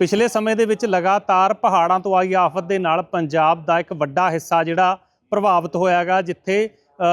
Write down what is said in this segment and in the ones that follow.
ਪਿਛਲੇ ਸਮੇਂ ਦੇ ਵਿੱਚ ਲਗਾਤਾਰ ਪਹਾੜਾਂ ਤੋਂ ਆਈ ਆਫਤ ਦੇ ਨਾਲ ਪੰਜਾਬ ਦਾ ਇੱਕ ਵੱਡਾ ਹਿੱਸਾ ਜਿਹੜਾ ਪ੍ਰਭਾਵਿਤ ਹੋਇਆਗਾ ਜਿੱਥੇ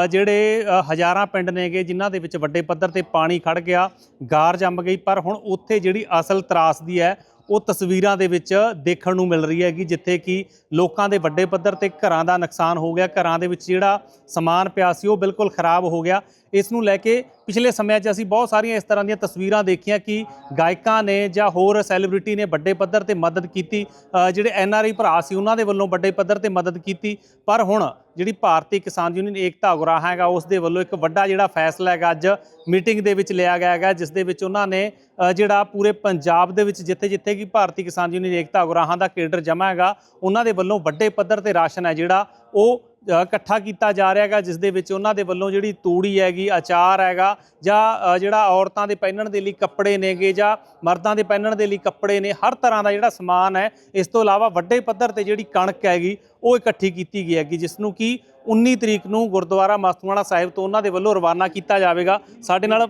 ਜਿਹੜੇ ਹਜ਼ਾਰਾਂ ਪਿੰਡ ਨੇਗੇ, ਜਿਨ੍ਹਾਂ ਦੇ ਵਿੱਚ ਵੱਡੇ ਪੱਧਰ ਤੇ ਪਾਣੀ ਖੜ ਗਿਆ, ਗਾਰ ਜੰਮ ਗਈ, ਪਰ ਹੁਣ ਉੱਥੇ ਜਿਹੜੀ ਅਸਲ ਤਰਾਸਦੀ ਹੈ, ਉਹ ਤਸਵੀਰਾਂ ਦੇ ਵਿੱਚ ਦੇਖਣ ਨੂੰ ਮਿਲ ਰਹੀ ਹੈਗੀ, ਜਿੱਥੇ ਕਿ ਲੋਕਾਂ ਦੇ ਵੱਡੇ ਪੱਧਰ ਤੇ ਘਰਾਂ ਦਾ ਨੁਕਸਾਨ ਹੋ ਗਿਆ, ਘਰਾਂ ਦੇ ਵਿੱਚ ਜਿਹੜਾ ਸਮਾਨ ਪਿਆ ਸੀ, ਉਹ ਬਿਲਕੁਲ ਖਰਾਬ ਹੋ ਗਿਆ। ਇਸ ਨੂੰ ਲੈ ਕੇ ਪਿਛਲੇ ਸਮਿਆਂ 'ਚ ਅਸੀਂ ਬਹੁਤ ਸਾਰੀਆਂ ਇਸ ਤਰ੍ਹਾਂ ਦੀਆਂ ਤਸਵੀਰਾਂ ਦੇਖੀਆਂ ਕਿ ਗਾਇਕਾਂ ਨੇ ਜਾਂ ਹੋਰ ਸੈਲੀਬ੍ਰਿਟੀ ਨੇ ਵੱਡੇ ਪੱਧਰ ਤੇ ਮਦਦ ਕੀਤੀ। ਜਿਹੜੇ ਐਨ ਆਰ ਆਈ ਭਰਾ ਸੀ, ਉਹਨਾਂ ਦੇ ਵੱਲੋਂ ਵੱਡੇ ਪੱਧਰ ਤੇ ਮਦਦ ਕੀਤੀ। ਪਰ ਹੁਣ ਜਿਹੜੀ ਭਾਰਤੀ ਕਿਸਾਨ ਯੂਨੀਅਨ ਏਕਤਾ ਉਗਰਾਹਾਂ ਹੈਗਾ, ਉਸ ਦੇ ਵੱਲੋਂ ਇੱਕ ਵੱਡਾ ਜਿਹੜਾ ਫੈਸਲਾ ਹੈਗਾ, ਅੱਜ ਮੀਟਿੰਗ ਦੇ ਵਿੱਚ ਲਿਆ ਗਿਆ ਹੈਗਾ, ਜਿਸ ਦੇ ਵਿੱਚ ਉਹਨਾਂ ਨੇ ਜਿਹੜਾ ਪੂਰੇ ਪੰਜਾਬ ਦੇ ਵਿੱਚ ਜਿੱਥੇ ਜਿੱਥੇ ਕਿ ਭਾਰਤੀ ਕਿਸਾਨ ਯੂਨੀਅਨ ਏਕਤਾ ਉਗਰਾਹਾਂ ਦਾ ਕੇਡਰ ਜਮ੍ਹਾਂ ਹੈਗਾ, ਉਹਨਾਂ ਦੇ ਵੱਲੋਂ ਵੱਡੇ ਪੱਧਰ ਤੇ ਰਾਸ਼ਨ ਹੈ ਜਿਹੜਾ, ਉਹ ਇਕੱਠਾ ਕੀਤਾ ਜਾ ਰਿਹਾ ਹੈਗਾ ਜਿਸ ਦੇ ਵਿੱਚ ਉਹਨਾਂ ਦੇ ਵੱਲੋਂ ਜਿਹੜੀ ਤੂੜੀ ਹੈਗੀ, ਅਚਾਰ ਹੈਗਾ, ਜਾਂ ਜਿਹੜਾ ਔਰਤਾਂ ਦੇ ਪਹਿਨਣ ਦੇ ਲਈ ਕੱਪੜੇ ਨੇਗੇ, ਜਾਂ ਮਰਦਾਂ ਦੇ ਪਹਿਨਣ ਦੇ ਲਈ ਕੱਪੜੇ ਨੇ, ਹਰ ਤਰ੍ਹਾਂ ਦਾ ਜਿਹੜਾ ਸਮਾਨ ਹੈ, ਇਸ ਤੋਂ ਇਲਾਵਾ ਵੱਡੇ ਪੱਧਰ ਤੇ ਜਿਹੜੀ ਕਣਕ ਹੈਗੀ, ਉਹ ਇਕੱਠੀ ਕੀਤੀ ਗਈ ਹੈਗੀ, ਜਿਸ ਨੂੰ ਕਿ 19 ਤਰੀਕ ਨੂੰ ਗੁਰਦੁਆਰਾ ਮਸਤੂਆਣਾ ਸਾਹਿਬ ਤੋਂ ਉਹਨਾਂ ਦੇ ਵੱਲੋਂ ਰਵਾਨਾ ਕੀਤਾ ਜਾਵੇਗਾ। ਸਾਡੇ ਨਾਲ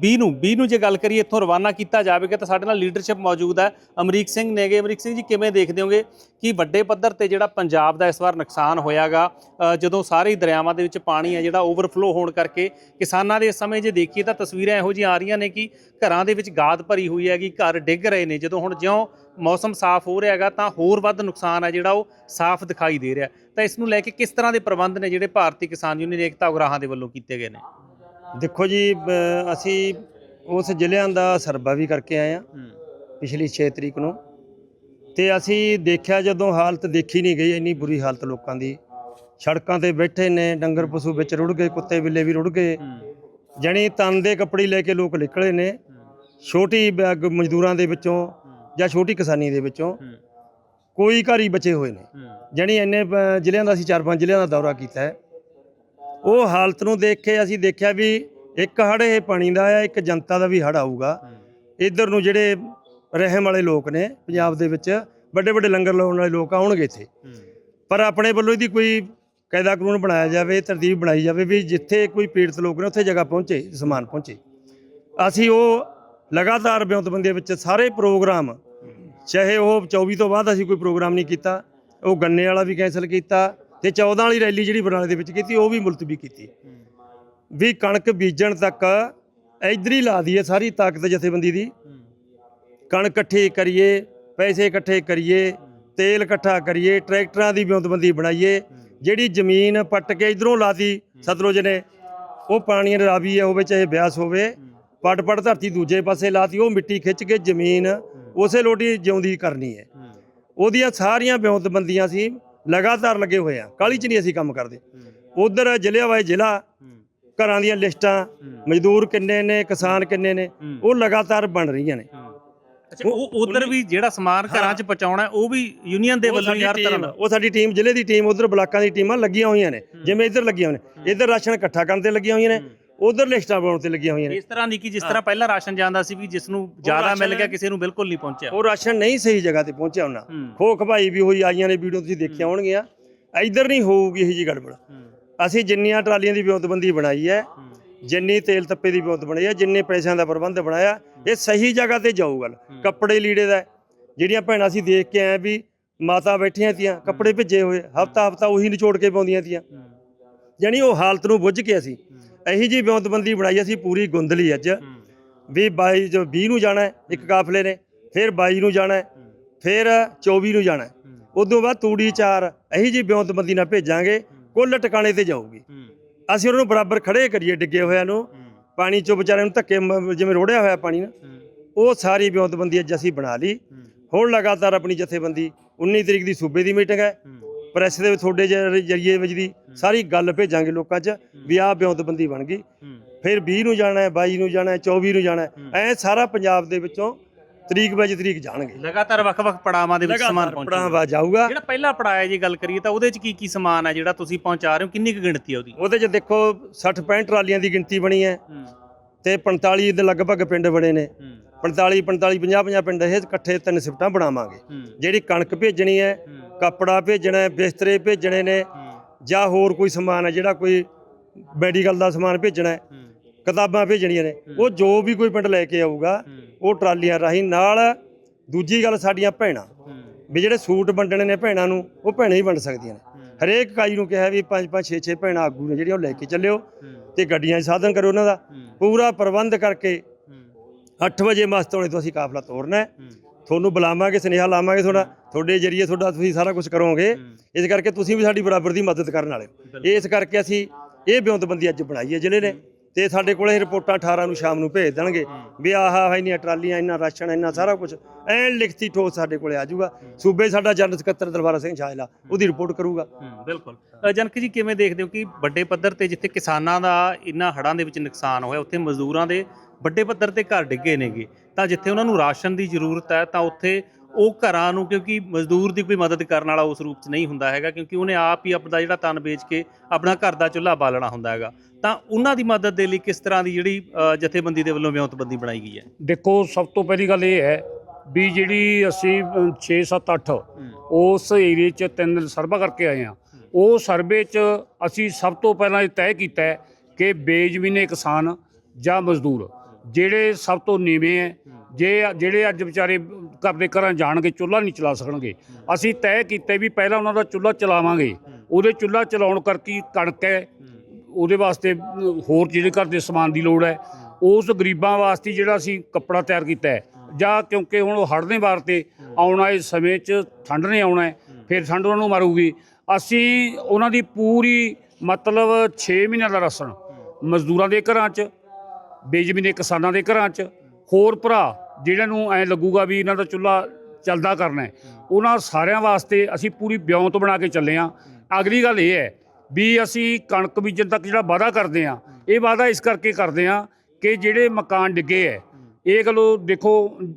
20 ਨੂੰ 20 ਨੂੰ ਜੇ ਗੱਲ ਕਰੀਏ ਇੱਥੋਂ ਰਵਾਨਾ ਕੀਤਾ ਜਾਵੇਗਾ ਤਾਂ ਸਾਡੇ ਨਾਲ ਲੀਡਰਸ਼ਿਪ ਮੌਜੂਦ ਹੈ। ਅਮਰੀਕ ਸਿੰਘ ਨੇਗੇ। ਅਮਰੀਕ ਸਿੰਘ ਜੀ ਕਿਵੇਂ ਦੇਖਦੇ ਹੋਗੇ ਕਿ ਵੱਡੇ ਪੱਧਰ ਤੇ ਜਿਹੜਾ ਪੰਜਾਬ ਦਾ ਇਸ ਵਾਰ ਨੁਕਸਾਨ ਹੋਇਆਗਾ? ਅ, ਜਦੋਂ ਸਾਰੇ ਦਰਿਆਵਾਂ ਦੇ ਵਿੱਚ ਪਾਣੀ ਹੈ ਜਿਹੜਾ ਓਵਰਫਲੋ ਹੋਣ ਕਰਕੇ ਕਿਸਾਨਾਂ ਦੇ ਇਸ ਸਮੇਂ ਜੇ ਦੇਖੀਏ ਤਾਂ ਤਸਵੀਰਾਂ ਇਹੋ ਜਿਹੀਆਂ ਆ ਰਹੀਆਂ ਨੇ ਕਿ ਘਰਾਂ ਦੇ ਵਿੱਚ ਗਾਦ ਭਰੀ ਹੋਈ ਹੈਗੀ ਘਰ ਡਿੱਗ ਰਹੇ ਨੇ। ਜਦੋਂ ਹੁਣ ਜਿਉਂ ਮੌਸਮ ਸਾਫ਼ ਹੋ ਰਿਹਾ ਹੈਗਾ ਤਾਂ ਹੋਰ ਵੱਧ ਨੁਕਸਾਨ ਹੈ ਜਿਹੜਾ ਉਹ ਸਾਫ਼ ਦਿਖਾਈ ਦੇ ਰਿਹਾ। ਤਾਂ ਇਸ ਨੂੰ ਲੈ ਕੇ ਕਿਸ ਤਰ੍ਹਾਂ ਦੇ ਪ੍ਰਬੰਧ ਨੇ ਜਿਹੜੇ ਭਾਰਤੀ ਕਿਸਾਨ ਯੂਨੀਅਨ ਏਕਤਾ ਉਗਰਾਹਾਂ ਦੇ ਵੱਲੋਂ ਕੀਤੇ ਗਏ ਨੇ? ਦੇਖੋ ਜੀ ਅਸੀਂ ਉਸ ਜ਼ਿਲ੍ਹਿਆਂ ਦਾ ਸਰਵਾ ਵੀ ਕਰਕੇ ਆਏ ਆ ਪਿਛਲੀ 6 ਤਰੀਕ ਨੂੰ। ਤੇ ਅਸੀਂ ਦੇਖਿਆ ਜਦੋਂ ਹਾਲਤ ਦੇਖੀ ਨਹੀਂ ਗਈ ਇੰਨੀ ਬੁਰੀ ਹਾਲਤ ਲੋਕਾਂ ਦੀ। ਸੜਕਾਂ ਤੇ ਬੈਠੇ ਨੇ ਡੰਗਰ ਪਸ਼ੂ ਵਿੱਚ ਰੁੜ ਗਏ ਕੁੱਤੇ ਬਿੱਲੇ ਵੀ ਰੁੜ ਗਏ। ਜਣੀ ਤਨ ਦੇ ਕੱਪੜੇ ਲੈ ਕੇ ਲੋਕ ਨਿਕਲੇ ਨੇ। ਛੋਟੀ ਬ- ਮਜ਼ਦੂਰਾਂ ਦੇ ਵਿੱਚੋਂ ਜਾਂ ਛੋਟੀ ਕਿਸਾਨੀ ਦੇ ਵਿੱਚੋਂ ਕੋਈ ਘਰ ਹੀ ਬਚੇ ਹੋਏ ਨੇ। ਜਣੀ ਇੰਨੇ ਜ਼ਿਲ੍ਹਿਆਂ ਦਾ ਅਸੀਂ ਚਾਰ ਪੰਜ ਜ਼ਿਲ੍ਹਿਆਂ ਦਾ ਦੌਰਾ ਕੀਤਾ ਹੈ। ਉਹ ਹਾਲਤ ਨੂੰ ਦੇਖ ਕੇ ਅਸੀਂ ਦੇਖਿਆ ਵੀ ਇੱਕ ਹੜ ਇਹ ਪਾਣੀ ਦਾ ਆ, ਇੱਕ ਜਨਤਾ ਦਾ ਵੀ ਹੜ ਆਊਗਾ। ਇੱਧਰ ਨੂੰ ਜਿਹੜੇ ਰਹਿਮ ਵਾਲੇ ਲੋਕ ਨੇ ਪੰਜਾਬ ਦੇ ਵਿੱਚ, ਵੱਡੇ ਵੱਡੇ ਲੰਗਰ ਲਾਉਣ ਵਾਲੇ ਲੋਕ ਆਉਣਗੇ ਇੱਥੇ। ਪਰ ਆਪਣੇ ਵੱਲੋਂ ਇਹਦੀ ਕੋਈ ਕਾਇਦਾ ਕਾਨੂੰਨ ਬਣਾਇਆ ਜਾਵੇ, ਤਰਤੀਬ ਬਣਾਈ ਜਾਵੇ ਵੀ ਜਿੱਥੇ ਕੋਈ ਪੀੜਤ ਲੋਕ ਨੇ ਉੱਥੇ ਜਗ੍ਹਾ ਪਹੁੰਚੇ, ਸਮਾਨ ਪਹੁੰਚੇ। ਅਸੀਂ ਉਹ ਲਗਾਤਾਰ ਬਿਉਂਤਬੰਦੀ ਵਿੱਚ ਸਾਰੇ ਪ੍ਰੋਗਰਾਮ, ਚਾਹੇ ਉਹ 24 ਤੋਂ ਬਾਅਦ ਅਸੀਂ ਕੋਈ ਪ੍ਰੋਗਰਾਮ ਨਹੀਂ ਕੀਤਾ, ਉਹ ਗੰਨੇ ਵਾਲਾ ਵੀ ਕੈਨਸਲ ਕੀਤਾ ਤੇ 14 ਵਾਲੀ ਰੈਲੀ ਜਿਹੜੀ ਬਰਨਾਲੇ ਦੇ ਵਿੱਚ ਕੀਤੀ, ਉਹ ਵੀ ਮੁਲਤਵੀ ਕੀਤੀ। ਵੀ ਕਣਕ ਬੀਜਣ ਤੱਕ ਇਧਰ ਹੀ ਲਾ ਦਈਏ ਸਾਰੀ ਤਾਕਤ ਜਥੇਬੰਦੀ ਦੀ। ਕਣਕ ਇਕੱਠੀ ਕਰੀਏ, ਪੈਸੇ ਇਕੱਠੇ ਕਰੀਏ, ਤੇਲ ਇਕੱਠਾ ਕਰੀਏ, ਟਰੈਕਟਰਾਂ ਦੀ ਬਿਉਂਤਬੰਦੀ ਬਣਾਈਏ। ਜਿਹੜੀ ਜ਼ਮੀਨ ਪੱਟ ਕੇ ਇਧਰੋਂ ਲਾਤੀ ਸਤਲੁਜ ਨੇ, ਉਹ ਪਾਣੀ ਰਾਵੀ ਹੈ ਹੋਵੇ ਚਾਹੇ ਬਿਆਸ ਹੋਵੇ। ਪੱਟ ਪੱਟ ਧਰਤੀ ਦੂਜੇ ਪਾਸੇ ਲਾਤੀ ਉਹ ਮਿੱਟੀ ਖਿੱਚ ਕੇ ਜ਼ਮੀਨ ਉਸੇ ਲੋਟੀ ਜਿਉਂਦੀ ਕਰਨੀ ਹੈ। ਉਹਦੀਆਂ ਸਾਰੀਆਂ ਬਿਉਂਤਬੰਦੀਆਂ ਸੀ। ਲਗਾਤਾਰ ਲੱਗੇ ਹੋਏ ਆ। ਕਾਲੀ ਚ ਨਹੀਂ ਅਸੀਂ ਕੰਮ ਕਰਦੇ। ਉਧਰ ਜ਼ਿਲ੍ਹਿਆਵਾਏ ਜ਼ਿਲ੍ਹਾ ਘਰਾਂ ਦੀਆਂ ਲਿਸਟਾਂ ਮਜ਼ਦੂਰ ਕਿੰਨੇ ਨੇ ਕਿਸਾਨ ਕਿੰਨੇ ਨੇ ਉਹ ਲਗਾਤਾਰ ਬਣ ਰਹੀਆਂ ਨੇ। ਅੱਛਾ ਉਹ ਉਧਰ ਵੀ ਜਿਹੜਾ ਸਮਾਨ ਘਰਾਂ 'ਚ ਪਹੁੰਚਾਉਣਾ ਉਹ ਵੀ ਯੂਨੀਅਨ ਦੇ ਵੱਲੋਂ ਸਾਡੀ ਤਰ੍ਹਾਂ ਉਹ ਸਾਡੀ ਟੀਮ ਜ਼ਿਲ੍ਹੇ ਦੀ ਟੀਮ ਉਧਰ ਬਲਾਕਾਂ ਦੀ ਟੀਮਾਂ ਲੱਗੀਆਂ ਹੋਈਆਂ ਨੇ। ਜਿਵੇਂ ਇੱਧਰ ਲੱਗੀਆਂ ਹੋਈਆਂ ਨੇ। ਇੱਧਰ ਰਾਸ਼ਨ ਇਕੱਠਾ ਕਰਨ ਤੇ ਲੱਗੀਆਂ ਹੋਈਆਂ ਨੇ। ਉਧਰ ਲਿਸਟਾਂ ਬਣਾਉਣ ਤੇ ਲੱਗੀਆਂ ਹੋਈਆਂ ਨੇ। ਇਸ ਤਰ੍ਹਾਂ ਨਹੀਂ ਕਿ ਜਿਸ ਤਰ੍ਹਾਂ ਪਹਿਲਾਂ ਰਾਸ਼ਨ ਜਾਂਦਾ ਸੀ ਵੀ ਜਿਸ ਨੂੰ ਜ਼ਿਆਦਾ ਮਿਲ ਗਿਆ ਕਿਸੇ ਨੂੰ ਬਿਲਕੁਲ ਨਹੀਂ ਪਹੁੰਚਿਆ। ਉਹ ਰਾਸ਼ਨ ਨਹੀਂ ਸਹੀ ਜਗ੍ਹਾ ਤੇ ਪਹੁੰਚਿਆ ਉਹਨਾਂ। ਖੋ ਖਵਾਈ ਵੀ ਹੋਈ ਆਈਆਂ ਨੇ ਵੀਡੀਓ ਤੁਸੀਂ ਦੇਖਿਆ ਹੋਣਗੀਆਂ। ਇੱਧਰ ਨਹੀਂ ਹੋਊਗੀ ਇਹ ਜੀ ਗੜਬੜ। ਅਸੀਂ ਜਿੰਨੀਆਂ ਟਰਾਲੀਆਂ ਦੀ ਵਿਉਂਤਬੰਦੀ ਬਣਾਈ ਹੈ ਜਿੰਨੀ ਤੇਲ ਤੱਪੇ ਦੀ ਵਿਉਂਤ ਬਣਾਈ ਹੈ ਜਿੰਨੇ ਪੈਸਿਆਂ ਦਾ ਪ੍ਰਬੰਧ ਬਣਾਇਆ ਇਹ ਸਹੀ ਜਗ੍ਹਾ ਤੇ ਜਾਊਗਾ ਕੱਪੜੇ ਲੀੜੇ ਦਾ ਜਿਹੜੀਆਂ ਭੈਣਾਂ ਅਸੀਂ ਦੇਖ ਕੇ ਆਏ ਵੀ ਮਾਤਾ ਬੈਠੀਆਂ ਤੀਆਂ ਕੱਪੜੇ ਭਿੱਜੇ ਹੋਏ ਹਫਤਾ ਹਫਤਾ ਉਹੀ ਨਿਚੋੜ ਕੇ ਪਾਉਂਦੀਆਂ ਤੀਆਂ। ਜਾਣੀ ਉਹ ਹਾਲਤ ਨੂੰ ਬੁੱਝ ਕੇ ਅਸੀਂ ਇਹੀ ਜੀ ਵਿਉਂਤਬੰਦੀ ਬਣਾਈ ਅਸੀਂ ਪੂਰੀ ਗੁੰਦਲੀ ਅੱਜ। ਵੀ 22 ਜੋ 20 ਨੂੰ ਜਾਣਾ ਹੈ, ਇੱਕ ਕਾਫਲੇ ਨੇ ਫਿਰ 22 ਨੂੰ ਜਾਣਾ ਹੈ, ਫਿਰ 24 ਨੂੰ ਜਾਣਾ ਹੈ। ਉਦੋਂ ਬਾਅਦ ਤੂੜੀ ਚਾਰ ਇਹੀ ਜੀ ਬਿਉਂਤਬੰਦੀ ਨਾਲ ਭੇਜਾਂਗੇ ਕੁੱਲ ਟਿਕਾਣੇ ਤੇ ਜਾਊਗੀ। ਅਸੀਂ ਉਹਨਾਂ ਨੂੰ ਬਰਾਬਰ ਖੜੇ ਕਰੀਏ ਡਿੱਗੇ ਹੋਇਆਂ ਨੂੰ। ਪਾਣੀ ਚੋਂ ਵਿਚਾਰਿਆਂ ਨੂੰ ਧੱਕੇ ਮ- ਜਿਵੇਂ ਰੋੜਿਆ ਹੋਇਆ ਪਾਣੀ ਨਾ। ਉਹ ਸਾਰੀ ਬਿਉਂਤਬੰਦੀ ਅੱਜ ਅਸੀਂ ਬਣਾ ਲਈ। ਹੁਣ ਲਗਾਤਾਰ ਆਪਣੀ ਜਥੇਬੰਦੀ 19 ਤਰੀਕ ਦੀ ਸੂਬੇ ਦੀ ਮੀਟਿੰਗ ਹੈ। ਪ੍ਰੈਸ ਦੇ ਤੁਹਾਡੇ ਜਰ- ਜਰੀਏ ਵਿੱਚ ਦੀ ਸਾਰੀ ਗੱਲ ਭੇਜਾਂਗੇ ਲੋਕਾਂ 'ਚ ਵੀ ਆਹ ਬਿਉਂਤਬੰਦੀ ਬਣ ਗਈ। ਫਿਰ 20 ਨੂੰ ਜਾਣਾ ਹੈ 22 ਨੂੰ ਜਾਣਾ ਹੈ 24 ਨੂੰ ਜਾਣਾ ਹੈ। ਐ ਸਾਰਾ ਪੰਜਾਬ ਦੇ ਵਿੱਚੋਂ ਤਰੀਕ ਬਾਜ ਤਰੀਕ ਜਾਣਗੇ। ਲਗਾਤਾਰ ਵੱਖ-ਵੱਖ ਪੜਾਵਾਂ ਦੇ ਵਿੱਚ ਸਮਾਨ ਪਹੁੰਚਦਾ ਪੜਾਵਾ ਜਾਊਗਾ। ਜਿਹੜਾ ਪਹਿਲਾ ਪੜਾਇਆ ਜੀ ਗੱਲ ਕਰੀਏ ਤਾਂ ਉਹਦੇ 'ਚ ਕੀ ਕੀ ਸਮਾਨ ਹੈ ਜਿਹੜਾ ਤੁਸੀਂ ਪਹੁੰਚਾ ਰਹੇ ਹੋ? ਕਿੰਨੀ ਕੁ ਗਿਣਤੀ ਹੈ ਉਹਦੀ? ਉਹਦੇ 'ਚ ਦੇਖੋ 60 65 ਟਰਾਲੀਆਂ ਦੀ ਗਿਣਤੀ ਬਣੀ ਹੈ। ਤੇ 45 ਦੇ ਲਗਭਗ ਪਿੰਡ ਬਣੇ ਨੇ। 45 45 50 50 ਪਿੰਡ ਇਹ ਇਕੱਠੇ ਤਿੰਨ ਸਿਫਟਾਂ ਬਣਾਵਾਂਗੇ। ਜਿਹੜੀ ਕਣਕ ਭੇਜਣੀ ਹੈ। ਕੱਪੜਾ ਭੇਜਣਾ ਹੈ ਬਿਸਤਰੇ ਭੇਜਣੇ ਨੇ ਜਾਂ ਹੋਰ ਕੋਈ ਸਮਾਨ ਹੈ ਜਿਹੜਾ ਕੋਈ ਮੈਡੀਕਲ ਦਾ ਸਮਾਨ ਭੇਜਣਾ ਹੈ ਕਿਤਾਬਾਂ ਭੇਜਣੀਆਂ ਨੇ ਉਹ ਜੋ ਵੀ ਕੋਈ ਪਿੰਡ ਲੈ ਕੇ ਆਊਗਾ ਉਹ ਟਰਾਲੀਆਂ ਰਾਹੀਂ ਨਾਲ ਦੂਜੀ ਗੱਲ ਸਾਡੀਆਂ ਭੈਣਾਂ ਵੀ ਜਿਹੜੇ ਸੂਟ ਵੰਡਣੇ ਨੇ ਭੈਣਾਂ ਨੂੰ ਉਹ ਭੈਣਾਂ ਹੀ ਵੰਡ ਸਕਦੀਆਂ ਨੇ। ਹਰੇਕ ਕਾਈ ਨੂੰ ਕਿਹਾ ਵੀ ਪੰਜ ਪੰਜ 6 6 ਭੈਣਾਂ ਆਗੂ ਨੇ ਜਿਹੜੀਆਂ ਉਹ ਲੈ ਕੇ ਚੱਲਿਓ ਤੇ ਗੱਡੀਆਂ ਸਾਧਨ ਕਰੋ ਉਹਨਾਂ ਦਾ। ਪੂਰਾ ਪ੍ਰਬੰਧ ਕਰਕੇ 8 ਵਜੇ ਮਸਤੋਲੇ ਤੋਂ ਅਸੀਂ ਕਾਫਲਾ ਤੋਰਨਾ ਹੈ। ਤੁਹਾਨੂੰ ਬੁਲਾਵਾਂਗੇ ਸੁਨੇਹਾ ਲਾਵਾਂਗੇ ਤੁਹਾਡਾ ਤੁਹਾਡੇ ਜਰੀਏ ਤੁਹਾਡਾ ਤੁਸੀਂ ਸਾਰਾ ਕੁਝ ਕਰੋਗੇ। ਇਸ ਕਰਕੇ ਤੁਸੀਂ ਵੀ ਸਾਡੀ ਬਰਾਬਰ ਦੀ ਮਦਦ ਕਰਨ ਵਾਲੇ। ਇਸ ਕਰਕੇ ਅਸੀਂ ਇਹ ਬਿਉਂਤਬੰਦੀ ਅੱਜ ਬਣਾਈ ਹੈ ਜ਼ਿਲ੍ਹੇ ਨੇ। ਤੇ ਸਾਡੇ ਕੋਲੇ ਇਹ ਰਿਪੋਰਟਾਂ 18 ਨੂੰ ਸ਼ਾਮ ਨੂੰ ਭੇਜ ਦੇਣਗੇ। ਵੀ ਆਹ ਆਹ ਇੰਨੀਆਂ ਟਰਾਲੀਆਂ ਇੰਨਾ ਰਾਸ਼ਨ ਇੰਨਾ ਸਾਰਾ ਕੁਝ ਐਨ ਲਿਖਤੀ ਠੋਸ ਸਾਡੇ ਕੋਲੇ ਆ ਜਾਊਗਾ। ਸੂਬੇ ਸਾਡਾ ਜਨਰਲ ਸਕੱਤਰ ਦਰਬਾਰਾ ਸਿੰਘ ਛਾਜਲਾ ਉਹਦੀ ਰਿਪੋਰਟ ਕਰੂਗਾ। ਬਿਲਕੁਲ। ਜਨਕ ਜੀ ਕਿਵੇਂ ਦੇਖਦੇ ਹੋ ਕਿ ਵੱਡੇ ਪੱਧਰ ਤੇ ਜਿੱਥੇ ਕਿਸਾਨਾਂ ਦਾ ਇਨ੍ਹਾਂ ਹੜ੍ਹਾਂ ਦੇ ਵਿੱਚ ਨੁਕਸਾਨ ਹੋਇਆ ਉੱਥੇ ਮਜ਼ਦੂਰਾਂ ਦੇ ਵੱਡੇ ਪੱਧਰ ਤੇ ਘਰ ਡਿੱਗੇ ਨੇਗੇ। ਤਾਂ ਜਿੱਥੇ ਉਹਨਾਂ ਨੂੰ ਰਾਸ਼ਨ ਦੀ ਜ਼ਰੂਰਤ ਹੈ ਤਾਂ ਉੱਥੇ ਉਹ ਘਰਾਂ ਨੂੰ ਕਿਉਂਕਿ ਮਜ਼ਦੂਰ ਦੀ ਕੋਈ ਮਦਦ ਕਰਨ ਵਾਲਾ ਉਸ ਰੂਪ 'ਚ ਨਹੀਂ ਹੁੰਦਾ ਹੈਗਾ ਕਿਉਂਕਿ ਉਹਨੇ ਆਪ ਹੀ ਆਪਦਾ ਜਿਹੜਾ ਤਨ ਵੇਚ ਕੇ ਆਪਣਾ ਘਰ ਦਾ ਚੁੱਲ੍ਹਾ ਬਾਲਣਾ ਹੁੰਦਾ ਹੈਗਾ। ਤਾਂ ਉਹਨਾਂ ਦੀ ਮਦਦ ਦੇ ਲਈ ਕਿਸ ਤਰ੍ਹਾਂ ਦੀ ਜਿਹੜੀ ਜਥੇਬੰਦੀ ਦੇ ਵੱਲੋਂ ਵਿਉਂਤਬੰਦੀ ਬਣਾਈ ਗਈ ਹੈ? ਦੇਖੋ ਸਭ ਤੋਂ ਪਹਿਲੀ ਗੱਲ ਇਹ ਹੈ ਵੀ ਜਿਹੜੀ ਅਸੀਂ 6 7 8 ਉਸ ਏਰੀਏ 'ਚ ਤਿੰਨ ਸਰਵਾ ਕਰਕੇ ਆਏ ਆ ਉਹ ਸਰਵੇ 'ਚ ਅਸੀਂ ਸਭ ਤੋਂ ਪਹਿਲਾਂ ਇਹ ਤੈਅ ਕੀਤਾ ਹੈ ਕਿ ਬੇਜ਼ਮੀਨੇ ਕਿਸਾਨ ਜਾਂ ਮਜ਼ਦੂਰ। ਜਿਹੜੇ ਸਭ ਤੋਂ ਨੀਵੇਂ ਹੈ। ਜੇ ਜਿਹੜੇ ਅੱਜ ਵਿਚਾਰੇ ਕਰਦੇ ਘਰਾਂ ਜਾਣਗੇ ਚੁੱਲ੍ਹਾ ਨਹੀਂ ਚਲਾ ਸਕਣਗੇ। ਅਸੀਂ ਤੈਅ ਕੀਤਾ ਵੀ ਪਹਿਲਾਂ ਉਹਨਾਂ ਦਾ ਚੁੱਲ੍ਹਾ ਚਲਾਵਾਂਗੇ। ਉਹਦੇ ਚੁੱਲ੍ਹਾ ਚਲਾਉਣ ਕਰਕੇ ਕਣਕ ਹੈ। ਉਹਦੇ ਵਾਸਤੇ ਹੋਰ ਜਿਹੜੇ ਘਰ ਦੇ ਸਮਾਨ ਦੀ ਲੋੜ ਹੈ। ਉਸ ਗਰੀਬਾਂ ਵਾਸਤੇ ਜਿਹੜਾ ਅਸੀਂ ਕੱਪੜਾ ਤਿਆਰ ਕੀਤਾ ਹੈ। ਜਾਂ ਕਿਉਂਕਿ ਹੁਣ ਉਹ ਹੜ੍ਹ ਦੇ ਵਾਰ ਤੇ ਆਉਣ ਵਾਲੇ ਸਮੇਂ 'ਚ ਠੰਡ ਨੇ ਆਉਣਾ ਫਿਰ ਠੰਡ ਉਹਨਾਂ ਨੂੰ ਮਾਰੂਗੀ। ਅਸੀਂ ਉਹਨਾਂ ਦੀ ਪੂਰੀ ਮਤਲਬ 6 ਮਹੀਨਿਆਂ ਦਾ ਰਾਸ਼ਨ ਮਜ਼ਦੂਰਾਂ ਦੇ ਘਰਾਂ 'ਚ ਬੇਜ਼ਮੀਨੇ ਕਿਸਾਨਾਂ ਦੇ ਘਰਾਂ 'ਚ। ਹੋਰ ਭਰਾ ਜਿਹਨਾਂ ਨੂੰ ਐ ਲੱਗੂਗਾ ਵੀ ਇਹਨਾਂ ਦਾ ਚੁੱਲ੍ਹਾ ਚੱਲਦਾ ਕਰਨਾ ਉਹਨਾਂ ਸਾਰਿਆਂ ਵਾਸਤੇ ਅਸੀਂ ਪੂਰੀ ਬਿਉਂਤ ਬਣਾ ਕੇ ਚੱਲੇ ਆ ਅਗਲੀ ਗੱਲ ਇਹ ਹੈ ਵੀ ਅਸੀਂ ਕਣਕ ਬੀਜਣ ਤੱਕ ਜਿਹੜਾ ਵਾਅਦਾ ਕਰਦੇ ਆ ਇਹ ਵਾਅਦਾ ਇਸ ਕਰਕੇ ਕਰਦੇ ਆ ਕਿ ਜਿਹੜੇ ਮਕਾਨ ਡਿੱਗੇ ਹੈ, ਇਹ ਗੱਲੋਂ ਦੇਖੋ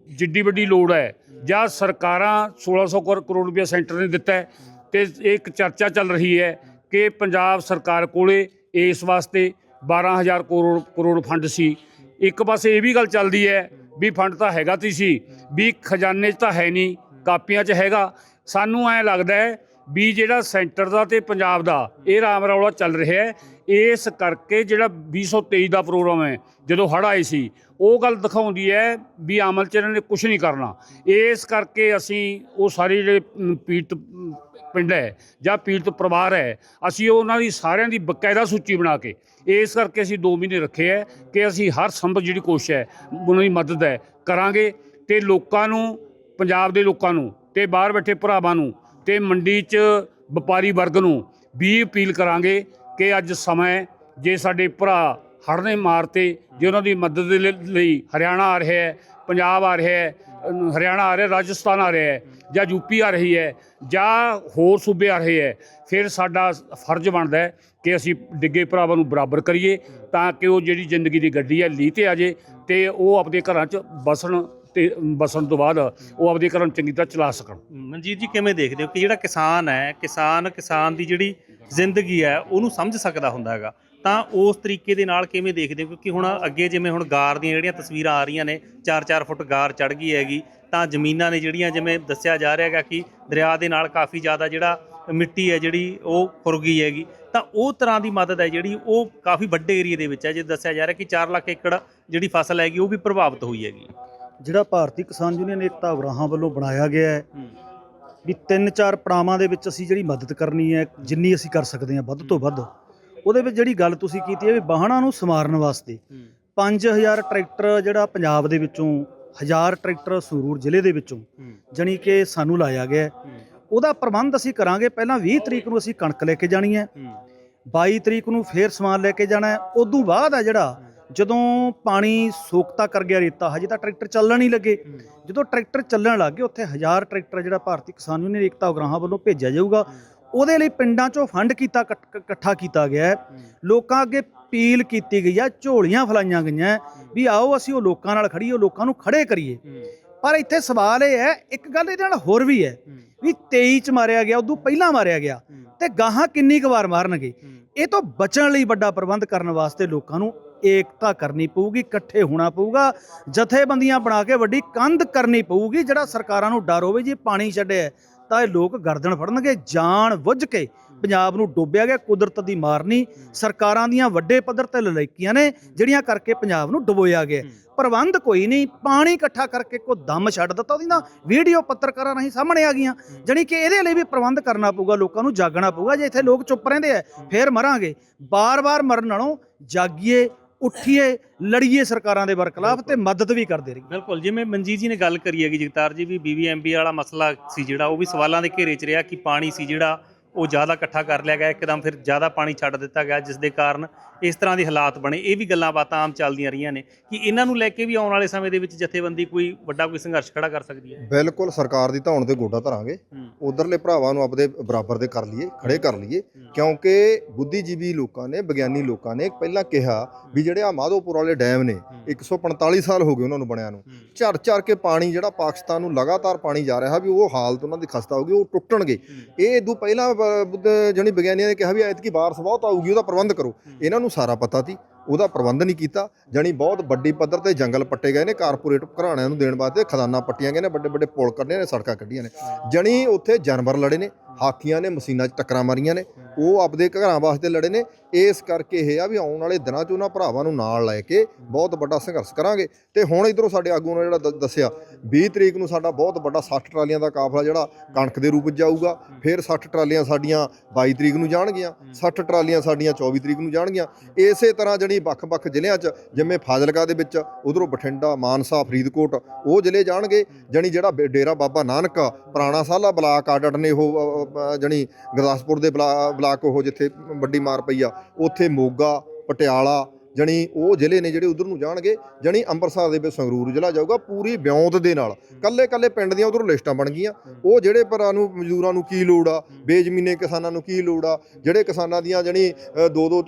ਜਿੱਡੀ ਵੱਡੀ ਲੋੜ ਹੈ। ਜਾਂ ਸਰਕਾਰਾਂ 1600 ਕਰ- ਕਰੋੜ ਰੁਪਏ ਸੈਂਟਰ ਨੇ ਦਿੱਤਾ ਹੈ ਤੇ ਇੱਕ ਚਰਚਾ ਚੱਲ ਰਹੀ ਹੈ ਕਿ ਪੰਜਾਬ ਸਰਕਾਰ ਕੋਲੇ ਇਸ ਵਾਸਤੇ 12000 ਕਰੋੜ ਕਰੋੜ ਫੰਡ ਸੀ। ਇੱਕ ਪਾਸੇ ਇਹ ਵੀ ਗੱਲ ਚੱਲਦੀ ਹੈ ਵੀ ਫੰਡ ਤਾਂ ਹੈਗਾ ਤੀ ਸੀ, ਵੀ ਖਜ਼ਾਨੇ 'ਚ ਤਾਂ ਹੈ ਨਹੀਂ, ਕਾਪੀਆਂ 'ਚ ਹੈਗਾ। ਸਾਨੂੰ ਐ ਲੱਗਦਾ ਹੈ ਵੀ ਜਿਹੜਾ ਸੈਂਟਰ ਦਾ ਤੇ ਪੰਜਾਬ ਦਾ ਇਹ ਰਾਮ ਰੌਲਾ ਚੱਲ ਰਿਹਾ ਹੈ, ਇਸ ਕਰਕੇ ਜਿਹੜਾ 2023 ਦਾ ਪ੍ਰੋਗਰਾਮ ਹੈ, ਜਦੋਂ ਹੜ੍ਹ ਆਏ ਸੀ, ਉਹ ਗੱਲ ਦਿਖਾਉਂਦੀ ਹੈ ਵੀ ਅਮਲ ਚ ਇਹਨਾਂ ਨੇ ਕੁਝ ਨਹੀਂ ਕਰਨਾ। ਇਸ ਕਰਕੇ ਅਸੀਂ ਉਹ ਸਾਰੇ ਜਿਹੜੇ ਪੀੜਤ ਪਿੰਡ ਹੈ ਜਾਂ ਪੀੜਤ ਪਰਿਵਾਰ ਹੈ, ਅਸੀਂ ਉਹਨਾਂ ਦੀ ਸਾਰਿਆਂ ਦੀ ਬਕਾਇਦਾ ਸੂਚੀ ਬਣਾ ਕੇ, ਇਸ ਕਰਕੇ ਅਸੀਂ 2 ਮਹੀਨੇ ਰੱਖੇ ਹੈ ਕਿ ਅਸੀਂ ਹਰ ਸੰਭਵ ਜਿਹੜੀ ਕੋਸ਼ਿਸ਼ ਹੈ, ਉਹਨਾਂ ਦੀ ਮਦਦ ਹੈ, ਕਰਾਂਗੇ ਤੇ ਲੋਕਾਂ ਨੂੰ, ਪੰਜਾਬ ਦੇ ਲੋਕਾਂ ਨੂੰ ਤੇ ਬਾਹਰ ਬੈਠੇ ਭਰਾਵਾਂ ਨੂੰ ਤੇ ਮੰਡੀ 'ਚ ਵਪਾਰੀ ਵਰਗ ਨੂੰ ਵੀ ਅਪੀਲ ਕਰਾਂਗੇ ਕਿ ਅੱਜ ਸਮਾਂ ਜੇ ਸਾਡੇ ਭਰਾ ਹੜ੍ਹ ਨੇ ਮਾਰਤੇ, ਜੇ ਉਹਨਾਂ ਦੀ ਮਦਦ ਦੇ ਲਈ- ਲਈ ਹਰਿਆਣਾ ਆ ਰਿਹਾ ਹੈ, ਪੰਜਾਬ ਆ ਰਿਹਾ ਹੈ ਹਰਿਆਣਾ ਆ ਰਿਹਾ, ਰਾਜਸਥਾਨ ਆ ਰਿਹਾ ਹੈ, ਜਾਂ ਯੂਪੀ ਆ ਰਹੀ ਹੈ, ਜਾਂ ਹੋਰ ਸੂਬੇ ਆ ਰਹੇ ਹੈ, ਫਿਰ ਸਾਡਾ ਫਰਜ਼ ਬਣਦਾ ਹੈ ਕਿ ਅਸੀਂ ਡਿੱਗੇ ਭਰਾਵਾਂ ਨੂੰ ਬਰਾਬਰ ਕਰੀਏ ਤਾਂ ਕਿ ਉਹ ਜਿਹੜੀ ਜ਼ਿੰਦਗੀ ਦੀ ਗੱਡੀ ਹੈ, ਲੀਹ ਤੇ ਆ ਜੇ ਤੇ ਉਹ ਆਪਣੇ ਘਰਾਂ 'ਚ ਬਸਣ ਤੇ ਬਸਣ ਤੋਂ ਬਾਅਦ ਉਹ ਆਪਦੇ ਘਰਾਂ ਨੂੰ ਚੰਗੀ ਤਰ੍ਹਾਂ ਚਲਾ ਸਕਣ। ਮਨਜੀਤ ਜੀ, ਕਿਵੇਂ ਦੇਖਦੇ ਹੋ ਕਿ ਜਿਹੜਾ ਕਿਸਾਨ ਹੈ, ਕਿਸਾਨ ਕਿਸਾਨ ਦੀ ਜਿਹੜੀ ਜ਼ਿੰਦਗੀ ਹੈ, ਉਹਨੂੰ ਸਮਝ ਸਕਦਾ ਹੁੰਦਾ ਹੈਗਾ। ਤਾਂ ਉਸ ਤਰੀਕੇ ਦੇ ਨਾਲ ਕਿਵੇਂ ਦੇਖਦੇ ਹੋ? ਕਿਉਂਕਿ ਹੁਣ ਅੱਗੇ ਜਿਵੇਂ ਹੁਣ ਗਾਰ ਦੀਆਂ ਜਿਹੜੀਆਂ ਤਸਵੀਰਾਂ ਆ ਰਹੀਆਂ ਨੇ 4-4 ਫੁੱਟ ਗਾਰ ਚੜ ਗਈ ਹੈਗੀ ਤਾਂ ਜ਼ਮੀਨਾਂ ਨੇ ਜਿਹੜੀਆਂ ਜਿਵੇਂ ਦੱਸਿਆ ਜਾ ਰਿਹਾ ਹੈਗਾ ਕਿ ਦਰਿਆ ਦੇ ਨਾਲ ਕਾਫੀ ਜ਼ਿਆਦਾ ਜਿਹੜਾ ਮਿੱਟੀ ਹੈ ਜਿਹੜੀ ਉਹ ਖੁਰ ਗਈ ਹੈਗੀ ਤਾਂ ਉਹ ਤਰ੍ਹਾਂ ਦੀ ਮਦਦ ਹੈ ਜਿਹੜੀ ਉਹ ਕਾਫੀ ਵੱਡੇ ਏਰੀਆ ਦੇ ਵਿੱਚ ਹੈ ਜੇ ਦੱਸਿਆ ਜਾ ਰਿਹਾ ਕਿ 4 ਲੱਖ ਏਕੜ ਜਿਹੜੀ ਫਸਲ ਹੈਗੀ ਉਹ ਵੀ ਪ੍ਰਭਾਵਿਤ ਹੋਈ ਹੈਗੀ। ਜਿਹੜਾ ਭਾਰਤੀ ਕਿਸਾਨ ਯੂਨੀਅਨ ਏਕਤਾ ਉਗਰਾਹਾਂ ਵੱਲੋਂ ਬਣਾਇਆ ਗਿਆ ਹੈ ਵੀ ਤਿੰਨ ਚਾਰ ਪੜਾਵਾਂ ਦੇ ਵਿੱਚ ਅਸੀਂ ਜਿਹੜੀ ਮਦਦ ਕਰਨੀ ਹੈ ਜਿੰਨੀ ਅਸੀਂ ਕਰ ਸਕਦੇ ਹਾਂ ਵੱਧ ਤੋਂ ਵੱਧ। ਉਹਦੇ ਵਿੱਚ ਜਿਹੜੀ ਗੱਲ ਤੁਸੀਂ ਕੀਤੀ ਹੈ ਵੀ ਵਾਹਣਾਂ ਨੂੰ ਸਮਾਰਨ ਵਾਸਤੇ 5000 ਟਰੈਕਟਰ ਜਿਹੜਾ ਪੰਜਾਬ ਦੇ ਵਿੱਚੋਂ 1000 ਟਰੈਕਟਰ ਸੰਗਰੂਰ ਜ਼ਿਲ੍ਹੇ ਦੇ ਵਿੱਚੋਂ ਜਾਣੀ ਕਿ ਸਾਨੂੰ ਲਾਇਆ ਗਿਆ। ਉਹਦਾ ਪ੍ਰਬੰਧ ਅਸੀਂ ਕਰਾਂਗੇ ਪਹਿਲਾਂ 20 ਤਰੀਕ ਨੂੰ ਅਸੀਂ ਕਣਕ ਲੈ ਕੇ ਜਾਣੀ ਹੈ। 22 ਤਰੀਕ ਨੂੰ ਫੇਰ ਸਮਾਨ ਲੈ ਕੇ ਜਾਣਾ ਹੈ। ਉਦੋਂ ਬਾਅਦ ਆ ਜਿਹੜਾ ਜਦੋਂ ਪਾਣੀ ਸੋਕਤਾ ਕਰ ਗਿਆ ਰੇਤਾ ਹਜੇ ਤਾਂ ਟਰੈਕਟਰ ਚੱਲਣ ਹੀ ਲੱਗੇ। ਜਦੋਂ ਟਰੈਕਟਰ ਚੱਲਣ ਲੱਗ ਉੱਥੇ ਹਜ਼ਾਰ ਟਰੈਕਟਰ ਜਿਹੜਾ ਭਾਰਤੀ ਕਿਸਾਨ ਯੂਨੀਅਨ ਏਕਤਾ ਉਗਰਾਹਾਂ ਵੱਲੋਂ ਭੇਜਿਆ ਜਾਊਗਾ। ਉਹਦੇ ਲਈ ਪਿੰਡਾਂ 'ਚੋਂ ਫੰਡ ਕੀਤਾ ਇਕੱਠ- ਕੀਤਾ ਗਿਆ ਹੈ। ਲੋਕਾਂ ਅੱਗੇ ਅਪੀਲ ਕੀਤੀ ਗਈ ਹੈ ਝੋਲੀਆਂ ਫਲਾਈਆਂ ਗਈਆਂ ਵੀ ਆਓ ਅਸੀਂ ਉਹ ਲੋਕਾਂ ਨਾਲ ਖੜੀਏ ਉਹ ਲੋਕਾਂ ਨੂੰ ਖੜੇ ਕਰੀਏ। ਪਰ ਇੱਥੇ ਸਵਾਲ ਇਹ ਹੈ ਇੱਕ ਗੱਲ ਇਹਦੇ ਨਾਲ ਹੋਰ ਵੀ ਹੈ ਵੀ 23 ਚ ਮਾਰਿਆ ਗਿਆ ਉਦੋਂ ਪਹਿਲਾਂ ਮਾਰਿਆ ਗਿਆ ਤੇ ਗਾਹਾਂ ਕਿੰਨੀ ਕੁ ਵਾਰ ਮਾਰਨਗੇ? ਇਹ ਤੋਂ ਬਚਣ ਲਈ ਵੱਡਾ ਪ੍ਰਬੰਧ ਕਰਨ ਵਾਸਤੇ ਲੋਕਾਂ ਨੂੰ ਏਕਤਾ ਕਰਨੀ ਪਊਗੀ ਇਕੱਠੇ ਹੋਣਾ ਪਊਗਾ ਜਥੇਬੰਦੀਆਂ ਬਣਾ ਕੇ ਵੱਡੀ ਕੰਧ ਕਰਨੀ ਪਊਗੀ ਜਿਹੜਾ ਸਰਕਾਰਾਂ ਨੂੰ ਡਰ ਹੋਵੇ ਜੇ ਪਾਣੀ ਛੱਡਿਆ ਤਾਂ ਇਹ ਲੋਕ ਗਰਦਨ ਫੜਨਗੇ ਜਾਣ ਬੁੱਝ ਕੇ ਪੰਜਾਬ ਨੂੰ ਡੋਬਿਆ ਗਿਆ, ਕੁਦਰਤ ਦੀ ਮਾਰਨੀ ਸਰਕਾਰਾਂ ਦੀਆਂ ਵੱਡੇ ਪੱਧਰ ਤੇ ਲੜਾਈਆਂ ਨੇ, ਜਿਹੜੀਆਂ ਕਰਕੇ ਪੰਜਾਬ ਨੂੰ ਡੁਬੋਇਆ ਗਿਆ। ਪ੍ਰਬੰਧ ਕੋਈ ਨਹੀਂ, ਪਾਣੀ ਇਕੱਠਾ ਕਰਕੇ ਕੋ ਦਮ ਛੱਡ ਦਿੱਤਾ ਉਹਦੀ ਨਾ। ਵੀਡੀਓ ਪੱਤਰਕਾਰਾਂ ਰਾਹੀਂ ਸਾਹਮਣੇ ਆ ਗਈਆਂ। ਜਾਣੀ ਕਿ ਇਹਦੇ ਲਈ ਵੀ ਪ੍ਰਬੰਧ ਕਰਨਾ ਪਊਗਾ, ਲੋਕਾਂ ਨੂੰ ਜਾਗਣਾ ਪਊਗਾ, ਜੇ ਇੱਥੇ ਲੋਕ ਚੁੱਪ ਰਹਿੰਦੇ ਆ, ਫੇਰ ਮਰਾਂਗੇ। ਬਾਰ-ਬਾਰ ਮਰਨ ਨਾਲੋਂ ਜਾਗੀਏ ਉੱਠੀਏ ਲੜੀਏ ਸਰਕਾਰਾਂ ਦੇ ਬਰਖਲਾਫ ਤੇ ਮਦਦ ਵੀ ਕਰਦੇ ਰਹੀਏ। ਬਿਲਕੁਲ ਜਿਵੇਂ ਮਨਜੀਤ ਜੀ ਨੇ ਗੱਲ ਕਰੀ ਹੈਗੀ ਜਗਤਾਰ ਜੀ ਵੀ ਬੀਬੀਐਮਬੀ ਵਾਲਾ ਮਸਲਾ ਸੀ ਜਿਹੜਾ ਉਹ ਵੀ ਸਵਾਲਾਂ ਦੇ ਘੇਰੇ 'ਚ ਰਿਹਾ ਕਿ ਪਾਣੀ ਸੀ ਜਿਹੜਾ ਉਹ ਜ਼ਿਆਦਾ ਇਕੱਠਾ ਕਰ ਲਿਆ ਗਿਆ ਇੱਕਦਮ ਫਿਰ ਜ਼ਿਆਦਾ ਪਾਣੀ ਛੱਡ ਦਿੱਤਾ ਗਿਆ ਜਿਸ ਦੇ ਕਾਰਨ ਇਸ ਤਰ੍ਹਾਂ ਦੇ ਹਾਲਾਤ ਬਣੇ। ਇਹ ਵੀ ਗੱਲਾਂ ਬਾਤਾਂ ਆਮ ਚੱਲਦੀਆਂ ਰਹੀਆਂ ਨੇ ਕਿ ਇਹਨਾਂ ਨੂੰ ਲੈ ਕੇ ਵੀ ਆਉਣ ਵਾਲੇ ਸਮੇਂ ਦੇ ਵਿੱਚ ਜਥੇਬੰਦੀ ਕੋਈ ਵੱਡਾ ਕੋਈ ਸੰਘਰਸ਼ ਖੜਾ ਕਰ ਸਕਦੀ ਹੈ। ਬਿਲਕੁਲ ਸਰਕਾਰ ਦੀ ਧੌਣ ਤੇ ਗੋਡਾ ਧਰਾਂਗੇ। ਉਧਰਲੇ ਭਰਾਵਾਂ ਨੂੰ ਆਪਦੇ ਬਰਾਬਰ ਦੇ ਕਰ ਲਈਏ ਖੜੇ ਕਰ ਲਈਏ ਕਿਉਂਕਿ ਬੁੱਧੀਜੀਵੀ ਲੋਕਾਂ ਨੇ ਵਿਗਿਆਨੀ ਲੋਕਾਂ ਨੇ ਪਹਿਲਾਂ ਕਿਹਾ ਵੀ ਜਿਹੜੇ ਆ ਮਾਧੋਪੁਰ ਵਾਲੇ ਡੈਮ ਨੇ 145 ਸਾਲ ਹੋ ਗਏ ਉਹਨਾਂ ਨੂੰ ਬਣਿਆ ਨੂੰ। ਝਰ ਝਰ ਕੇ ਪਾਣੀ ਜਿਹੜਾ ਪਾਕਿਸਤਾਨ ਨੂੰ ਲਗਾਤਾਰ ਪਾਣੀ ਜਾ ਰਿਹਾ ਵੀ ਉਹ ਹਾਲਤ ਉਹਨਾਂ ਦੀ ਖਸਤਾ ਹੋਊਗੀ ਉਹ ਟੁੱਟਣਗੇ। ਇਹ ਇਦੋਂ ਪਹਿਲਾਂ ਜਣੀ ਵਿਗਿਆਨੀਆਂ ਨੇ ਕਿਹਾ ਵੀ ਐਤਕੀ ਬਾਰਿਸ਼ ਬਹੁਤ ਆਊਗੀ ਉਹਦਾ ਪ੍ਰਬੰਧ ਕਰੋ। ਇਹਨਾਂ ਨੂੰ ਸਾਰਾ ਪਤਾ ਸੀ। ਉਹਦਾ ਪ੍ਰਬੰਧ ਨਹੀਂ ਕੀਤਾ, ਜਣੀ ਬਹੁਤ ਵੱਡੀ ਪੱਧਰ ਤੇ ਜੰਗਲ ਪੱਟੇ ਗਏ ਨੇ, ਕਾਰਪੋਰੇਟ ਘਰਾਣਿਆਂ ਨੂੰ ਦੇਣ ਵਾਸਤੇ ਖਜ਼ਾਨਾ ਪੱਟੀਆਂ ਗਏ ਨੇ, ਵੱਡੇ ਵੱਡੇ ਪੁਲ ਕੱਢੇ ਨੇ, ਸੜਕਾਂ ਕੱਢੀਆਂ ਨੇ। ਜਣੀ ਉੱਥੇ ਜਾਨਵਰ ਲੜੇ ਨੇ, ਹਾਥੀਆਂ ਨੇ, ਮਸ਼ੀਨਾਂ 'ਚ ਟੱਕਰਾਂ ਮਾਰੀਆਂ ਨੇ, ਉਹ ਆਪਦੇ ਘਰਾਂ ਵਾਸਤੇ ਲੜੇ ਨੇ। ਇਸ ਕਰਕੇ ਇਹ ਆ ਵੀ ਆਉਣ ਵਾਲੇ ਦਿਨਾਂ 'ਚ ਉਹਨਾਂ ਭਰਾਵਾਂ ਨੂੰ ਨਾਲ ਲੈ ਕੇ ਬਹੁਤ ਵੱਡਾ ਸੰਘਰਸ਼ ਕਰਾਂਗੇ। ਤੇ ਹੁਣ ਇਧਰੋਂ ਸਾਡੇ ਆਗੂ ਨੇ ਜਿਹੜਾ ਦ- ਦੱਸਿਆ 20 ਤਰੀਕ ਨੂੰ ਸਾਡਾ ਬਹੁਤ ਵੱਡਾ 60 ਟਰਾਲੀਆਂ ਦਾ ਕਾਫਲਾ ਜਿਹੜਾ ਕਣਕ ਦੇ ਰੂਪ ਵਿੱਚ ਜਾਊਗਾ, ਫਿਰ 60 ਟਰਾਲੀਆਂ ਸਾਡੀਆਂ 22 ਤਰੀਕ ਨੂੰ ਜਾਣਗੀਆਂ 60 ਟਰਾਲੀਆਂ ਸਾਡੀਆਂ 24 ਤਰੀਕ ਨੂੰ ਜਾਣਗੀਆਂ। ਇਸੇ ਤਰ੍ਹਾਂ ਜਿਹੜੀ ਵੱਖ-ਵੱਖ ਜ਼ਿਲ੍ਹਿਆਂ 'ਚ ਜਿਵੇਂ ਫਾਜ਼ਿਲਕਾ ਦੇ ਵਿੱਚ ਉਧਰੋਂ ਬਠਿੰਡਾ ਮਾਨਸਾ ਫਰੀਦਕੋਟ ਉਹ ਜ਼ਿਲ੍ਹੇ ਜਾਣਗੇ ਜਣੀ ਜਿਹੜਾ ਡੇਰਾ ਬਾਬਾ ਨਾਨਕ ਆ, ਪੁਰਾਣਾ ਸਾਲਾ ਬਲਾਕ ਆਡਟ ਨੇ ਉਹ ਅ, ਜਣੀ ਗੁਰਦਾਸਪੁਰ ਦੇ ਬਲਾ- ਬਲਾਕ ਉਹ ਜਿੱਥੇ ਵੱਡੀ ਮਾਰ ਪਈ ਆ ਉੱਥੇ ਮੋਗਾ ਪਟਿਆਲਾ ਜਣੀ ਉਹ ਜ਼ਿਲ੍ਹੇ ਨੇ ਜਿਹੜੇ ਉਧਰ ਨੂੰ ਜਾਣਗੇ ਜਣੀ ਅੰਮ੍ਰਿਤਸਰ ਦੇ ਵਿੱਚ ਸੰਗਰੂਰ ਜ਼ਿਲ੍ਹਾ ਜਾਊਗਾ ਪੂਰੀ ਵਿਉਂਤ ਦੇ ਨਾਲ। ਕੱਲੇ ਕੱਲੇ ਪਿੰਡ ਦੀਆਂ ਉਧਰੋਂ ਲਿਸਟਾਂ ਬਣ ਗਈਆਂ। ਉਹ ਜਿਹੜੇ ਭਰਾ ਨੂੰ ਮਜ਼ਦੂਰਾਂ ਨੂੰ ਕੀ ਲੋੜ ਆ? ਬੇਜ਼ਮੀਨੇ ਕਿਸਾਨਾਂ ਨੂੰ ਕੀ ਲੋੜ ਆ? ਜਿਹੜੇ ਕਿਸਾਨਾਂ ਦੀਆਂ ਜਣੀ ਦੋ ਦੋ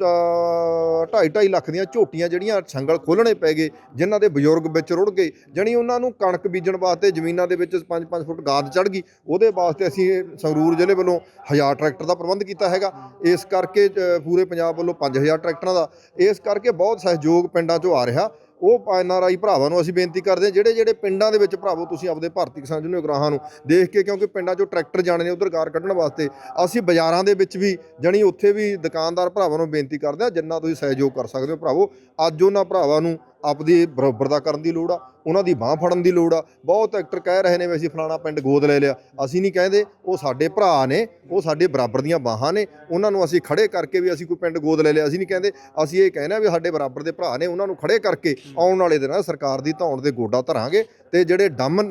ਢਾਈ ਢਾਈ ਲੱਖ ਦੀਆਂ ਝੋਟੀਆਂ ਜਿਹੜੀਆਂ ਸੰਗਲ ਖੋਲਣੇ ਪੈ ਗਏ ਜਿਨ੍ਹਾਂ ਦੇ ਬਜ਼ੁਰਗ ਵਿੱਚ ਰੁੜ ਗਏ ਜਣੀ ਉਹਨਾਂ ਨੂੰ ਕਣਕ ਬੀਜਣ ਵਾਸਤੇ ਜ਼ਮੀਨਾਂ ਦੇ ਵਿੱਚ 5-5 ਫੁੱਟ ਗਾਦ ਚੜ ਗਈ। ਉਹਦੇ ਵਾਸਤੇ ਅਸੀਂ ਸੰਗਰੂਰ ਜ਼ਿਲ੍ਹੇ ਵੱਲੋਂ 1000 ਟਰੈਕਟਰ ਦਾ ਪ੍ਰਬੰਧ ਕੀਤਾ ਹੈਗਾ। ਇਸ ਕਰਕੇ ਪੂਰੇ ਪੰਜਾਬ ਵੱਲੋਂ 5000 ਟਰੈਕਟਰਾਂ ਦਾ। ਇਸ ਕਰਕੇ ਬਹੁਤ ਸਹਿਯੋਗ ਪਿੰਡਾਂ 'ਚੋਂ ਆ ਰਿਹਾ। ਉਹ ਐਨ ਆਰ ਆਈ ਭਰਾਵਾਂ ਨੂੰ ਅਸੀਂ ਬੇਨਤੀ ਕਰਦੇ ਹਾਂ, ਜਿਹੜੇ ਜਿਹੜੇ ਪਿੰਡਾਂ ਦੇ ਵਿੱਚ ਭਰਾਵੋ, ਤੁਸੀਂ ਆਪਦੇ ਭਾਰਤੀ ਕਿਸਾਨ ਯੂਨੀਅਨ ਗਰਾਹਾਂ ਨੂੰ ਦੇਖ ਕੇ, ਕਿਉਂਕਿ ਪਿੰਡਾਂ 'ਚੋਂ ਟਰੈਕਟਰ ਜਾਣੇ ਨੇ, ਉਧਰ ਗਾਰ ਕੱਢਣ ਵਾਸਤੇ, ਅਸੀਂ ਬਾਜ਼ਾਰਾਂ ਦੇ ਵਿੱਚ ਵੀ, ਜਣੀ ਉੱਥੇ ਵੀ ਦੁਕਾਨਦਾਰ ਭਰਾਵਾਂ ਨੂੰ ਬੇਨਤੀ ਕਰਦੇ ਹਾਂ, ਜਿੰਨਾ ਤੁਸੀਂ ਸਹਿਯੋਗ ਕਰ ਸਕਦੇ ਹੋ ਭਰਾਵੋ, ਅੱਜ ਉਹਨਾਂ ਭਰਾਵਾਂ ਨੂੰ ਆਪਦੀ ਬਰਾਬਰਤਾ ਕਰਨ ਦੀ ਲੋੜ ਆ, ਉਹਨਾਂ ਦੀ ਬਾਹ ਫੜਨ ਦੀ ਲੋੜ ਆ। ਬਹੁਤ ਐਕਟਰ ਕਹਿ ਰਹੇ ਨੇ ਵੀ ਅਸੀਂ ਫਲਾਣਾ ਪਿੰਡ ਗੋਦ ਲੈ ਲਿਆ। ਅਸੀਂ ਨਹੀਂ ਕਹਿੰਦੇ, ਉਹ ਸਾਡੇ ਭਰਾ ਨੇ, ਉਹ ਸਾਡੇ ਬਰਾਬਰ ਦੀਆਂ ਬਾਹਾਂ ਨੇ, ਉਹਨਾਂ ਨੂੰ ਅਸੀਂ ਖੜੇ ਕਰਕੇ ਵੀ ਅਸੀਂ ਕੋਈ ਪਿੰਡ ਗੋਦ ਲੈ ਲਿਆ। ਅਸੀਂ ਨਹੀਂ ਕਹਿੰਦੇ, ਅਸੀਂ ਇਹ ਕਹਿੰਦੇ ਆ ਵੀ ਸਾਡੇ ਬਰਾਬਰ ਦੇ ਭਰਾ ਨੇ, ਉਹਨਾਂ ਨੂੰ ਖੜੇ ਕਰਕੇ ਆਉਣ ਵਾਲੇ ਦਿਨਾਂ ਸਰਕਾਰ ਦੀ ਧੌਣ ਦੇ ਗੋਡਾ ਧਰਾਂਗੇ ਤੇ ਜਿਹੜੇ ਡੰਮ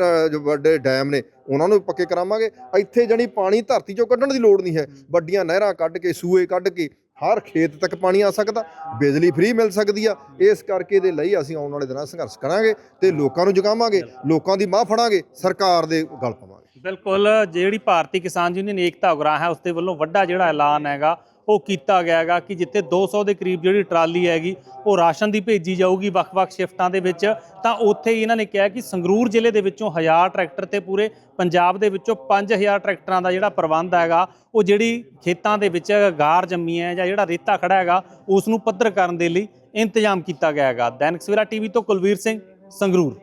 ਵੱਡੇ ਡੈਮ ਨੇ, ਉਹਨਾਂ ਨੂੰ ਪੱਕੇ ਕਰਾਵਾਂਗੇ। ਇੱਥੇ ਜਣੀ ਪਾਣੀ ਧਰਤੀ ਚੋਂ ਕੱਢਣ ਦੀ ਲੋੜ ਨਹੀਂ ਹੈ। ਵੱਡੀਆਂ ਨਹਿਰਾਂ ਕੱਢ ਕੇ, ਸੂਏ ਕੱਢ ਕੇ ਹਰ ਖੇਤ ਤੱਕ ਪਾਣੀ ਆ ਸਕਦਾ, ਬਿਜਲੀ ਫ੍ਰੀ ਮਿਲ ਸਕਦੀ ਆ। ਇਸ ਕਰਕੇ ਦੇ ਲਈ ਅਸੀਂ ਆਉਣ ਵਾਲੇ ਦਿਨਾਂ ਸੰਘਰਸ਼ ਕਰਾਂਗੇ ਤੇ ਲੋਕਾਂ ਨੂੰ ਜਗਾਵਾਂਗੇ, ਲੋਕਾਂ ਦੀ ਮਾਂ ਫੜਾਂਗੇ, ਸਰਕਾਰ ਦੇ ਗਲ ਪਾਵਾਂਗੇ। ਬਿਲਕੁਲ, ਜਿਹੜੀ ਭਾਰਤੀ ਕਿਸਾਨ ਯੂਨੀਅਨ ਏਕਤਾ ਉਗਰਾਹ ਹੈ, ਉਸ ਦੇ ਵੱਲੋਂ ਵੱਡਾ ਜਿਹੜਾ ਐਲਾਨ ਹੈਗਾ ਉਹ ਕੀਤਾ ਗਿਆ ਹੈਗਾ ਕਿ ਜਿੱਥੇ 200 ਦੇ ਕਰੀਬ ਜਿਹੜੀ ਟਰਾਲੀ ਹੈਗੀ, ਉਹ ਰਾਸ਼ਨ ਦੀ ਭੇਜੀ ਜਾਊਗੀ ਵੱਖ-ਵੱਖ ਸ਼ਿਫਟਾਂ ਦੇ ਵਿੱਚ। ਤਾਂ ਉੱਥੇ ਹੀ ਇਹਨਾਂ ਨੇ ਕਿਹਾ ਕਿ ਸੰਗਰੂਰ ਜ਼ਿਲ੍ਹੇ ਦੇ ਵਿੱਚੋਂ 1000 ਟਰੈਕਟਰ ਤੇ ਪੂਰੇ ਪੰਜਾਬ ਦੇ ਵਿੱਚੋਂ 5000 ਟਰੈਕਟਰਾਂ ਦਾ ਜਿਹੜਾ ਪ੍ਰਬੰਧ ਹੈਗਾ, ਉਹ ਜਿਹੜੀ ਖੇਤਾਂ ਦੇ ਵਿੱਚ ਗਾਰ ਜੰਮੀ ਹੈ ਜਾਂ ਜਿਹੜਾ ਰੇਤਾ ਖੜਾ ਹੈਗਾ, ਉਸ ਨੂੰ ਪੱਧਰ ਕਰਨ ਦੇ ਲਈ ਇੰਤਜ਼ਾਮ ਕੀਤਾ ਗਿਆ ਹੈਗਾ ਦੈਨਿਕ ਸਵੇਰਾ ਟੀਵੀ ਤੋਂ ਕੁਲਵੀਰ ਸਿੰਘ, ਸੰਗਰੂਰ।